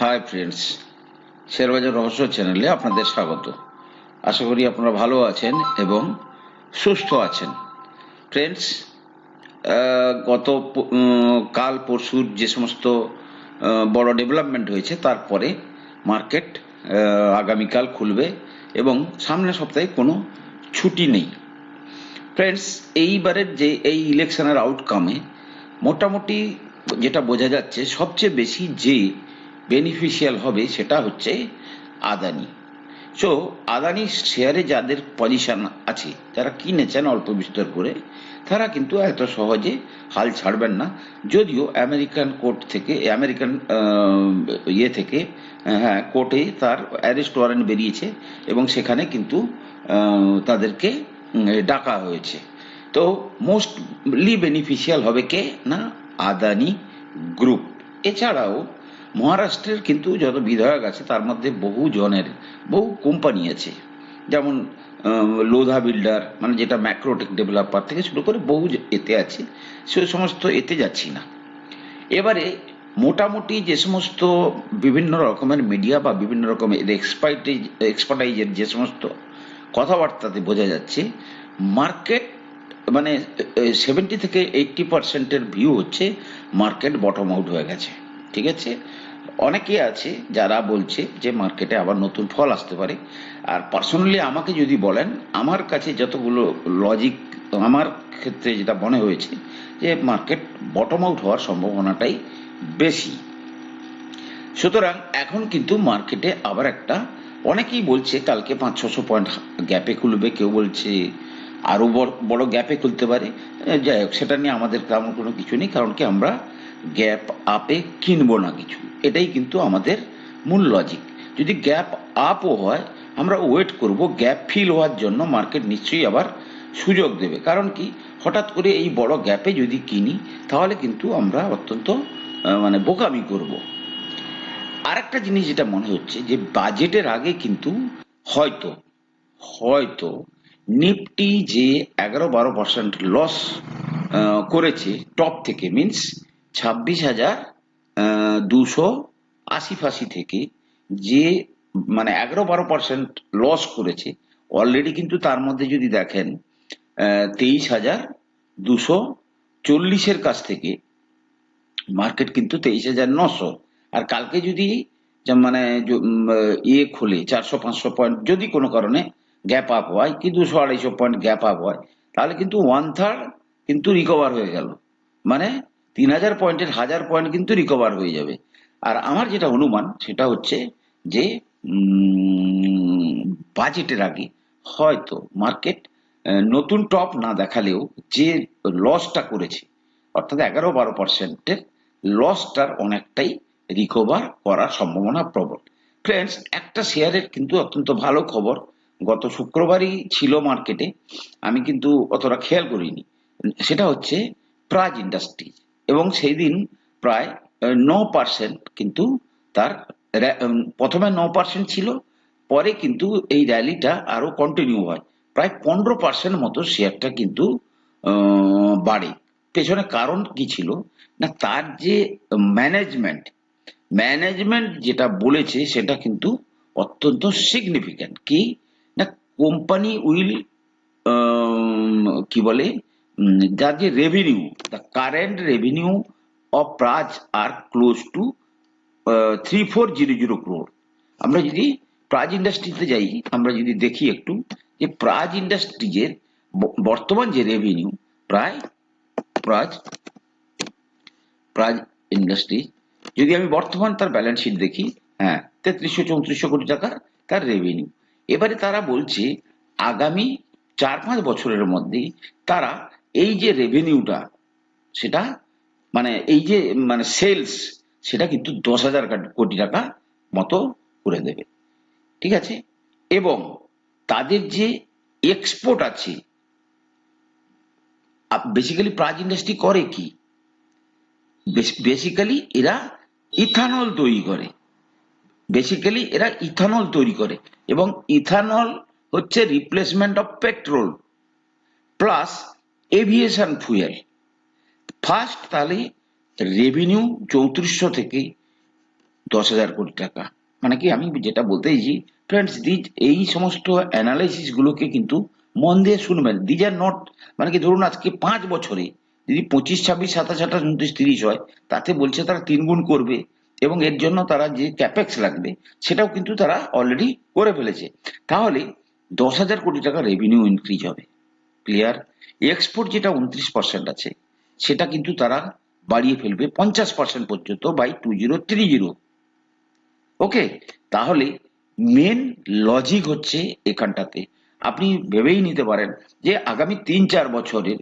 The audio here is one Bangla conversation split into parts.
হাই ফ্রেন্ডস শেয়ারবাজার রহস্য চ্যানেলে আপনাদের স্বাগত। আশা করি আপনারা ভালো আছেন এবং সুস্থ আছেন। ফ্রেন্ডস গত কাল পরশুর যে সমস্ত বড় ডেভেলপমেন্ট হয়েছে, তারপরে মার্কেট আগামীকাল খুলবে এবং সামনের সপ্তাহে কোনো ছুটি নেই। ফ্রেন্ডস এইবারের যে এই ইলেকশনের আউটকামে মোটামুটি যেটা বোঝা যাচ্ছে, সবচেয়ে বেশি যে বেনিফিশিয়াল হবে সেটা হচ্ছে আদানি। সো আদানি শেয়ারে যাদের পজিশন আছে, যারা কিনেছেন অল্প বিস্তর করে, তারা কিন্তু এত সহজে হাল ছাড়বেন না। যদিও আমেরিকান কোর্ট থেকে আমেরিকান ইয়ে থেকে হ্যাঁ কোর্টে তার অ্যারেস্ট ওয়ারেন্ট বেরিয়েছে এবং সেখানে কিন্তু তাদেরকে ডাকা হয়েছে। তো মোস্টলি বেনিফিশিয়াল হবে কে? না, আদানি গ্রুপ এছাড়াও মহারাষ্ট্রের কিন্তু যত বিধায়ক আছে, তার মধ্যে বহু জনের বহু কোম্পানি আছে। যেমন লোধা বিল্ডার মানে যেটা ম্যাক্রোটেক ডেভেলপার থেকে শুরু করে বহু এতে আছে, সে সমস্ত এতে যাচ্ছি না। এবারে মোটামুটি যে সমস্ত বিভিন্ন রকমের মিডিয়া বা বিভিন্ন রকমের এক্সপার্টাইজ এক্সপার্টাইজের যে সমস্ত কথাবার্তাতে বোঝা যাচ্ছে মার্কেট মানে সেভেন্টি থেকে এইটটি পার্সেন্টের ভিউ হচ্ছে মার্কেট বটম আউট হয়ে গেছে। ঠিক আছে? অনেকে আছে যারা বলছে যে মার্কেটে আবার নতুন ফল আসতে পারে। আর পার্সোনালি আমাকে যদি বলেন, আমার কাছে যতগুলো লজিক আমার ক্ষেত্রে যেটা মনে হয়েছে যে মার্কেট বটম আউট হওয়ার সম্ভাবনাটাই বেশি। সুতরাং এখন কিন্তু মার্কেটে আবার একটা, অনেকেই বলছে কালকে পাঁচ, ছশো পয়েন্ট গ্যাপে খুলবে, কেউ বলছে আরও বড় বড় গ্যাপে খুলতে পারে। যাই হোক, সেটা নিয়ে আমাদের তেমন কোনো কিছু নেই, কারণ কি আমরা গ্যাপ আপে কিনবো না কিছু। এটাই কিন্তু আমাদের মূল লজিক যদি গ্যাপ আপও হয়, আমরা ওয়েট করব, গ্যাপ ফিল হওয়ার জন্য মার্কেট নিশ্চয়ই আবার সুযোগ দেবে। কারণ কি? হঠাৎ করে এই বড় গ্যাপে যদি কিনি, তাহলে কিন্তু আমরা অত্যন্ত মানে বোকামি করব। আরেকটা জিনিস যেটা মনে হচ্ছে, যে বাজেটের আগে কিন্তু হয়তো হয়তো নিফটি যে এগারো বারো পার্সেন্ট লস করেছে টপ থেকে মিন্স ছাব্বিশ হাজার দুশো আশি ফাশি থেকে যে মানে এগারো বারো পার্সেন্ট লস করেছে অলরেডি কিন্তু তার মধ্যে যদি দেখেন তেইশ হাজার দুশো চল্লিশের কাছ থেকে মার্কেট কিন্তু তেইশ হাজার নশো। আর কালকে যদি মানে ইয়ে খোলে চারশো পাঁচশো পয়েন্ট যদি কোনো কারণে গ্যাপ আপ হয়, কি দুশো আড়াইশো পয়েন্ট গ্যাপ আপ হয়, তাহলে কিন্তু ওয়ান থার্ড কিন্তু রিকভার হয়ে গেল। মানে তিন হাজার পয়েন্টের হাজার পয়েন্ট কিন্তু রিকভার হয়ে যাবে। আর আমার যেটা অনুমান, সেটা হচ্ছে যে বাজেটের আগে হয়তো মার্কেট নতুন টপ না দেখালেও যে লসটা করেছে, অর্থাৎ এগারো বারো পার্সেন্টের লসটার অনেকটাই রিকভার করার সম্ভাবনা প্রবল। ফ্রেন্ডস একটা শেয়ারের কিন্তু অত্যন্ত ভালো খবর। গত শুক্রবারই ছিল মার্কেটে আমি কিন্তু অতটা খেয়াল করিনি। সেটা হচ্ছে প্রাজ ইন্ডাস্ট্রিজ এবং সেই দিন প্রায় ন পার্সেন্ট কিন্তু তার প্রথমে ন পার্সেন্ট ছিল, পরে কিন্তু এই র্যালিটা আরও কন্টিনিউ হয়। প্রায় পনেরো পার্সেন্ট মতো শেয়ারটা কিন্তু বাড়ে। পেছনে কারণ কি ছিল? না, তার যে ম্যানেজমেন্ট ম্যানেজমেন্ট যেটা বলেছে সেটা কিন্তু অত্যন্ত সিগনিফিক্যান্ট কি? না কোম্পানি উইল কি বলে? যার যে revenue the current revenue of Praj are close to three four zero zero crore আমরা যদি প্রাজ ইন্ডাস্ট্রিতে যাই, আমরা যদি দেখি একটু, যে প্রাজ ইন্ডাস্ট্রিজের বর্তমান যে রেভিনিউ প্রায় প্রাজ প্রাজ ইন্ডাস্ট্রি যদি আমি বর্তমান তার ব্যালেন্স শিট দেখি হ্যাঁ তেত্রিশশো, চৌত্রিশশো কোটি টাকার তার রেভিনিউ এবারে তারা বলছে, আগামী চার, পাঁচ বছরের মধ্যে তারা এই যে রেভিনিউটা সেটা মানে এই যে মানে সেলস সেটা কিন্তু দশ হাজার কোটি টাকা মতো করে দেবে। ঠিক আছে? এবং তাদের যে এক্সপোর্ট আছে বেসিক্যালি প্রাজ ইন্ডাস্ট্রি করে কি? বেসিক্যালি এরা ইথানল তৈরি করে। বেসিক্যালি এরা ইথানল তৈরি করে। এবং ইথানল হচ্ছে replacement of petrol plus aviation fuel. First তাহলে রেভিনিউ চৌত্রিশশো থেকে দশ হাজার কোটি টাকা। মানে কি, আমি যেটা বলতে চাইছি ফ্রেন্ডস দিজ এই সমস্ত অ্যানালাইসিস গুলোকে কিন্তু মন দিয়ে শুনবেন। দিজ আর নট মানে কি, ধরুন আজকে পাঁচ বছরে যদি পঁচিশ, ছাব্বিশ, সাতাশ, আঠাশ, উনত্রিশ, তিরিশ হয়, তাতে বলছে তারা তিন গুণ করবে এবং এর জন্য তারা যে ক্যাপেক্স লাগবে, সেটাও কিন্তু তারা অলরেডি করে ফেলেছে। তাহলে দশ হাজার কোটি টাকা রেভিনিউ ইনক্রিজ হবে। ক্লিয়ার এক্সপোর্ট যেটা উনত্রিশ পার্সেন্ট আছে, সেটা কিন্তু তারা বাড়িয়ে ফেলবে পঞ্চাশ পার্সেন্ট পর্যন্ত by two zero three zero okay তাহলে মেন লজিক হচ্ছে এখানটাতে। আপনি ভেবেই নিতে পারেন যে আগামী তিন চার বছরের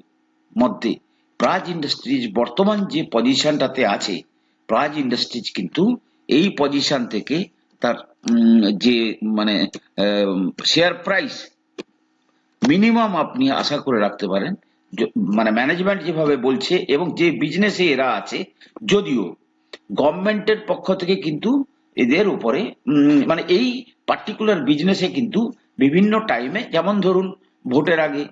মধ্যে প্রাজ ইন্ডাস্ট্রিজ বর্তমান যে পজিশনটাতে আছে প্রাজ ইন্ডাস্ট্রিজ কিন্তু এই পজিশন থেকে তার যে মানে শেয়ার প্রাইস মিনিমাম আপনি আশা করে রাখতে পারেন মানে ম্যানেজমেন্ট যেভাবে বলছে এবং যে বিজনেসে এরা আছে, যদিও গভর্নমেন্টের পক্ষ থেকে কিন্তু এদের উপরে মানে এই পার্টিকুলার বিজনেসে কিন্তু বিভিন্ন টাইমে যেমন ধরুন ভোটের আগে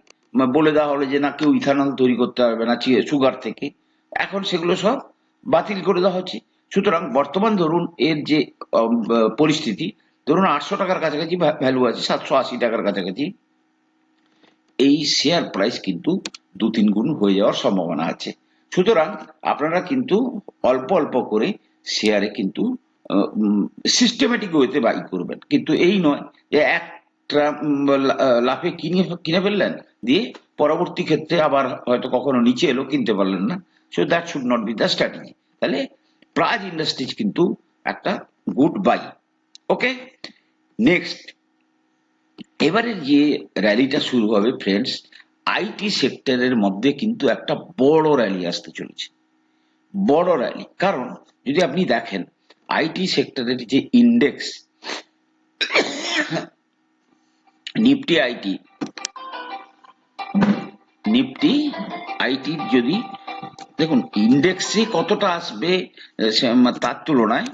বলে দেওয়া হলো যে না, কেউ ইথানল তৈরি করতে পারবে না সুগার থেকে। এখন সেগুলো সব বাতিল করে দেওয়া হচ্ছে। সুতরাং বর্তমান ধরুন এর যে পরিস্থিতি, ধরুন আটশো টাকার কাছাকাছি ভ্যালু আছে, সাতশো আশি টাকার কাছাকাছি। এই শেয়ার প্রাইস কিন্তু দু তিন গুণ হয়ে যাওয়ার সম্ভাবনা আছে। সুতরাং আপনারা কিন্তু অল্প অল্প করে শেয়ারে কিন্তু সিস্টেমেটিক ওয়েতে বাই করবেন। কিন্তু এই নয় যে এক ট্রা- উম, লা- আহ, লাফে কিনে কিনে ফেললেন দিয়ে পরবর্তী ক্ষেত্রে আবার হয়তো কখনো নিচে এলো কিনতে পারলেন না। So that should not be the strategy তাহলে প্রাজ ইন্ডাস্ট্রিজ কিন্তু একটা গুড বাই ওকে নেক্সট এবারে যে র্যালিটা শুরু হবে ফ্রেন্ডস আইটি সেক্টরের মধ্যে কিন্তু একটা বড় র্যালি আসতে চলেছে। বড় র্যালি কারণ, যদি আপনি দেখেন আইটি সেক্টরের যে index Nifty IT Nifty IT যদি, দেখুন ইন্ডেক্সে কতটা আসবে তার তুলনায়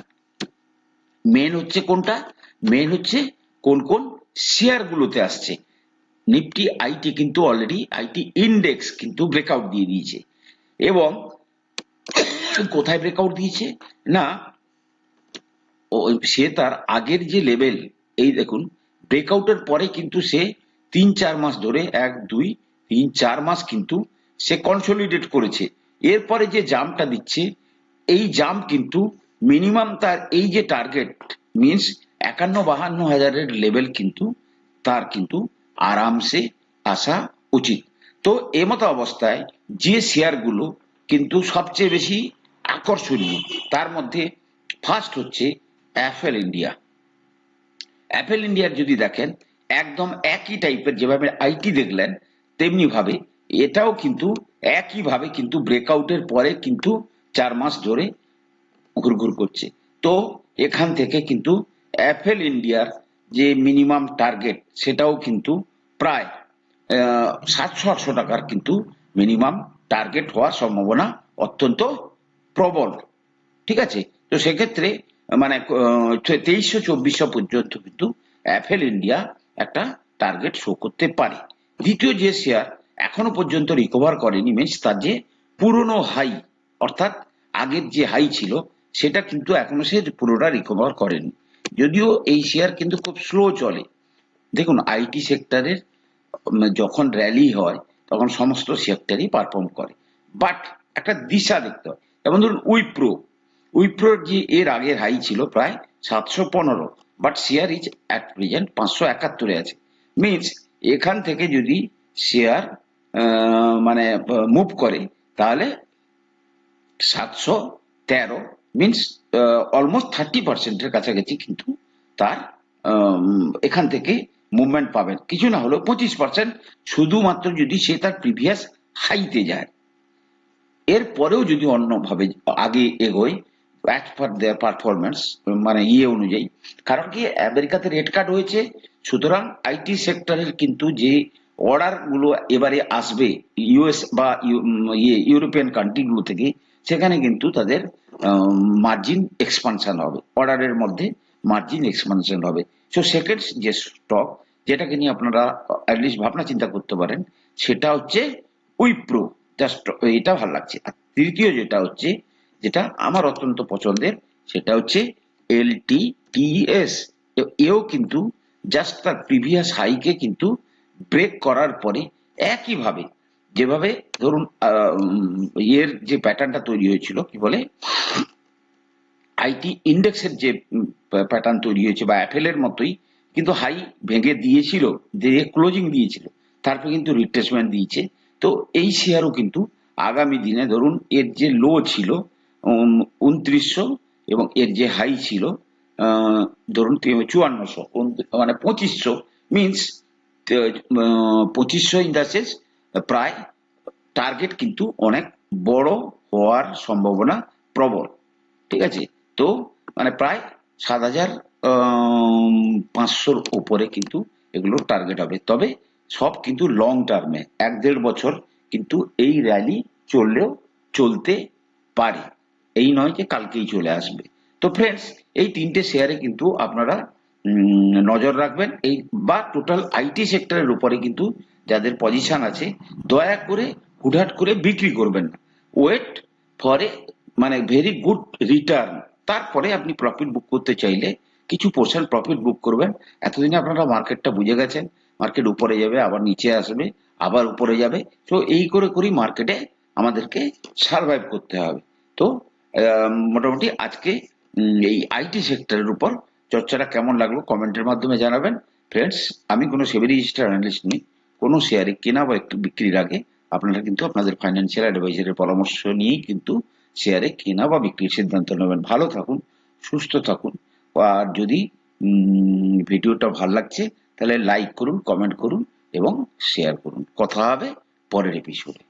মেন হচ্ছে কোনটা? মেন হচ্ছে কোন কোন শেয়ার গুলোতে আসছে। নিফটি, আইটি কিন্তু অলরেডি আইটি ইন্ডেক্স কিন্তু ব্রেকআউট দিয়ে দিয়েছে। এবং কোথায় ব্রেকআউট দিয়েছে? না সে তার আগের যে লেভেল এই দেখুন ব্রেকআউটের পরে কিন্তু সে তিন চার মাস ধরে, এক, দুই, তিন, চার মাস কিন্তু সে কনসলিডেট করেছে। এরপরে যে জাম্পটা দিচ্ছে, এই জাম্প কিন্তু মিনিমাম তার এই যে টার্গেট মিন্স একান্ন বাহান্ন হাজারের লেভেল কিন্তু তার কিন্তু আরামসে আসা উচিত। তো এমতো অবস্থায় যে শেয়ারগুলো কিন্তু সবচেয়ে বেশি আকর্ষণীয়, তার মধ্যে ফার্স্ট হচ্ছে অ্যাপেল ইন্ডিয়া অ্যাপেল ইন্ডিয়ার যদি দেখেন, একদম একই টাইপের যেভাবে আইটি দেখলেন তেমনি ভাবে এটাও কিন্তু একই ভাবে কিন্তু ব্রেকআউটের পরে কিন্তু চার মাস ধরে ঘুরঘুর করছে। তো এখান থেকে কিন্তু অ্যাপেল ইন্ডিয়ার যে মিনিমাম টার্গেট সেটাও কিন্তু প্রায় সাতশো আটশো টাকার কিন্তু মিনিমাম টার্গেট হওয়ার সম্ভাবনা অত্যন্ত প্রবল। ঠিক আছে? তো সেক্ষেত্রে মানে তেইশশো চব্বিশশো পর্যন্ত কিন্তু অ্যাপেল ইন্ডিয়া একটা টার্গেট শো করতে পারে। দ্বিতীয় যে শেয়ার এখনও পর্যন্ত রিকভার করেনি মিনস তার যে পুরনো হাই অর্থাৎ আগের যে হাই ছিল, সেটা কিন্তু এখনও সে পুরোটা রিকভার করেনি। যদিও এই শেয়ার কিন্তু খুব স্লো চলে। দেখুন আইটি সেক্টরের যখন র্যালি হয়, তখন সমস্ত সেক্টরই পারফর্ম করে। বাট একটা দিশা দেখতে হয়। যেমন ধরুন উইপ্রো উইপ্রোর যে এর আগের হাই ছিল প্রায় সাতশো পনেরো। But share is at present পাঁচশো একাত্তরে আছে। মিনস এখান থেকে যদি শেয়ার মানে মুভ করে, তাহলে সাতশো তেরো মিনস অলমোস্ট থার্টি পার্সেন্টের কাছাকাছি কিন্তু তার এখান থেকে মুভমেন্ট পাবেন। কিছু না হলেও পঁচিশ পার্সেন্ট শুধুমাত্র যদি সে তার প্রিভিয়াস হাইতে যায়। এরপরেও যদি অন্যভাবে আগে এগোয় অ্যাজ পার দেয়ার পারফরমেন্স মানে ইয়ে অনুযায়ী। কারণ কি, আমেরিকাতে রেড কার্ড হয়েছে সুতরাং আইটি সেক্টরের কিন্তু যে অর্ডারগুলো এবারে আসবে ইউএস বা ইয়ে ইউরোপিয়ান কান্ট্রিগুলো থেকে, সেখানে কিন্তু তাদের মার্জিন এক্সপানশন হবে। অর্ডারের মধ্যে মার্জিন এক্সপানশন হবে। সো সেকেন্ড যে স্টক যেটাকে নিয়ে আপনারা অ্যাটলিস্ট ভাবনা চিন্তা করতে পারেন, সেটা হচ্ছে উইপ্রো জাস্ট এটা ভালো লাগছে। আর তৃতীয় যেটা হচ্ছে, যেটা আমার অত্যন্ত পছন্দের, সেটা হচ্ছে এল টি টিএস এও কিন্তু জাস্ট তার প্রিভিয়াস হাইকে কিন্তু ব্রেক করার পরে একইভাবে যেভাবে ধরুন এর যে প্যাটার্নটা তৈরি হয়েছিল, কি বলে আইটি ইন্ডেক্সের যে প্যাটার্ন তৈরি হয়েছে বা অ্যাপেলের মতোই, কিন্তু হাই ভেঙে দিয়েছিল দিয়ে ক্লোজিং দিয়েছিল, তারপরে কিন্তু রিট্রেসমেন্ট দিয়েছে। তো এই শেয়ারও কিন্তু আগামী দিনে ধরুন, এর যে লো ছিল উনত্রিশশো এবং এর যে হাই ছিল ধরুন চুয়ান্নশো মানে পঁচিশশো মিনস পঁচিশশো ইন দ্য সেন্স প্রায় টার্গেট কিন্তু অনেক বড় হওয়ার সম্ভাবনা প্রবল, ঠিক আছে? তো মানে প্রায় সাত হাজার পাঁচশোর উপরে কিন্তু এগুলোর টার্গেট হবে। তবে সব কিন্তু লং টার্মে এক দেড় বছর কিন্তু এই র্যালি চললেও চলতে পারে। এই নয় যে কালকেই চলে আসবে। তো ফ্রেন্ডস এই তিনটে শেয়ারে কিন্তু আপনারা নজর রাখবেন। এই বা টোটাল আইটি সেক্টরের উপরে কিন্তু যাদের পজিশন আছে, দয়া করে হুটহাট করে বিক্রি করবেন। ওয়েট ফর এ মানে ভেরি গুড রিটার্ন তারপরে আপনি প্রফিট বুক করতে চাইলে কিছু পোর্শন প্রফিট বুক করবেন। এতদিনে আপনারা মার্কেটটা বুঝে গেছেন। মার্কেট উপরে যাবে, আবার নিচে আসবে, আবার উপরে যাবে। তো এই করে করেই মার্কেটে আমাদেরকে সার্ভাইভ করতে হবে। তো মোটামুটি আজকে এই আইটি সেক্টরের উপর চর্চাটা কেমন লাগল কমেন্টের মাধ্যমে জানাবেন। ফ্রেন্ডস আমি কোনো সেভি রেজিস্টার অ্যানালিস্ট নই। কোনো শেয়ারে কেনা বা একটু বিক্রির আগে আপনারা কিন্তু আপনাদের ফাইন্যান্সিয়াল অ্যাডভাইজারের পরামর্শ নিয়েই কিন্তু শেয়ারে কেনা বা বিক্রির সিদ্ধান্ত নেবেন। ভালো থাকুন, সুস্থ থাকুন। আর যদি ভিডিওটা ভালো লাগছে, তাহলে লাইক করুন কমেন্ট করুন এবং শেয়ার করুন। কথা হবে পরের এপিসোডে